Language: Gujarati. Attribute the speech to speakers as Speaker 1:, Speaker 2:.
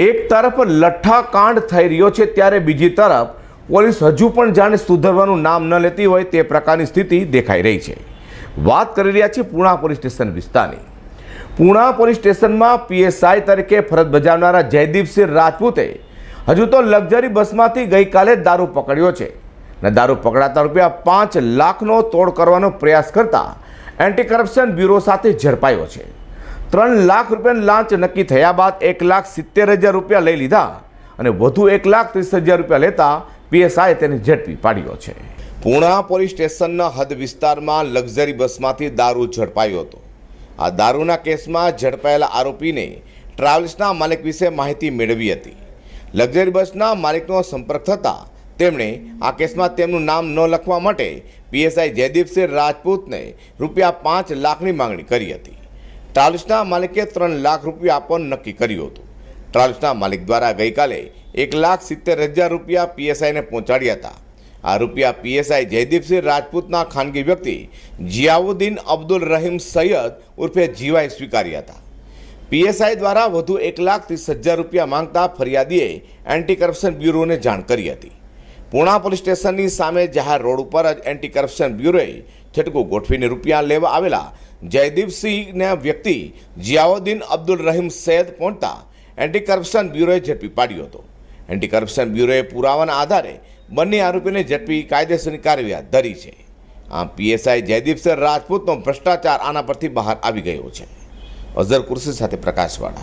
Speaker 1: એક તરફ લઠ્ઠા કાંડ થઈ રહ્યો છે ત્યારે બીજી તરફ પોલીસ હજુ પણ જાણે સુધરવાનું નામ ન લેતી હોય તે પ્રકારની સ્થિતિ દેખાઈ રહી છે. વાત કરી રહ્યા છીએ પૂણા પોલીસ સ્ટેશન વિસ્તારની. પૂણા પોલીસ સ્ટેશનમાં પીએસઆઈ તરીકે ફરજ બજાવનારા જયદીપસિંહ રાજપૂતે હજુ તો લક્ઝરી બસમાંથી ગઈકાલે દારૂ પકડ્યો છે અને દારૂ પકડાતા રૂપિયા પાંચ લાખનો તોડ કરવાનો પ્રયાસ કરતા એન્ટી કરપ્શન બ્યુરો સાથે ઝડપાયો છે. ત્રણ લાખ રૂપિયાની લાંચ નક્કી થયા બાદ એક લાખ સિત્તેર હજાર રૂપિયા લઈ લીધા અને વધુ એક લાખ ત્રીસ હજાર રૂપિયા લેતા પીએસઆઈ તેને ઝડપી પાડ્યો છે. પૂણા પોલીસ સ્ટેશનના હદ વિસ્તારમાં લક્ઝરી બસમાંથી દારૂ ઝડપાયો હતો. આ દારૂના કેસમાં ઝડપાયેલા આરોપીને ટ્રાવેલ્સના માલિક વિશે માહિતી મેળવી હતી. લક્ઝરી બસના માલિકનો સંપર્ક થતાં તેમણે આ કેસમાં તેમનું નામ ન લખવા માટે પીએસઆઈ જયદીપસિંહ રાજપૂતને રૂપિયા પાંચ લાખની માંગણી કરી હતી. ટ્રાવેલ્સના માલિકે ત્રણ લાખ રૂપિયા આપવાનું નક્કી કર્યું હતું. ટ્રાવેલ્સના માલિક દ્વારા ગઈકાલે એક લાખ સિત્તેર હજાર રૂપિયા પીએસઆઈને પહોંચાડ્યા હતા. આ રૂપિયા પીએસઆઈ જયદીપસિંહ રાજપૂતના ખાનગી વ્યક્તિ જિયાઉદ્દીન અબ્દુલ રહીમ સૈયદ ઉર્ફે જીવાએ સ્વીકાર્યા હતા. પીએસઆઈ દ્વારા વધુ એક લાખ ત્રીસ હજાર રૂપિયા માંગતા ફરિયાદીએ એન્ટી કરપ્શન બ્યુરોને જાણ કરી હતી. પૂણા પોલીસ સ્ટેશનની સામે જાહેર રોડ ઉપર જ એન્ટી કરપ્શન બ્યુરોએ છટકું ગોઠવીને રૂપિયા લેવા આવેલા જયદીપસિંહના વ્યક્તિ જિયાઉદ્દીન અબ્દુલ રહીમ સૈયદ પહોંચતા એન્ટી કરપ્શન બ્યુરોએ ઝડપી પાડ્યો હતો. એન્ટી કરપ્શન બ્યુરોએ પુરાવાના આધારે બંને આરોપીને ઝડપી કાયદેસરની કાર્યવાહી ધરી છે. આમ પીએસઆઈ જયદીપસિંહ રાજપૂતનો ભ્રષ્ટાચાર આના પરથી બહાર આવી ગયો છે. અઝર કુર્સી સાથે પ્રકાશવાળા.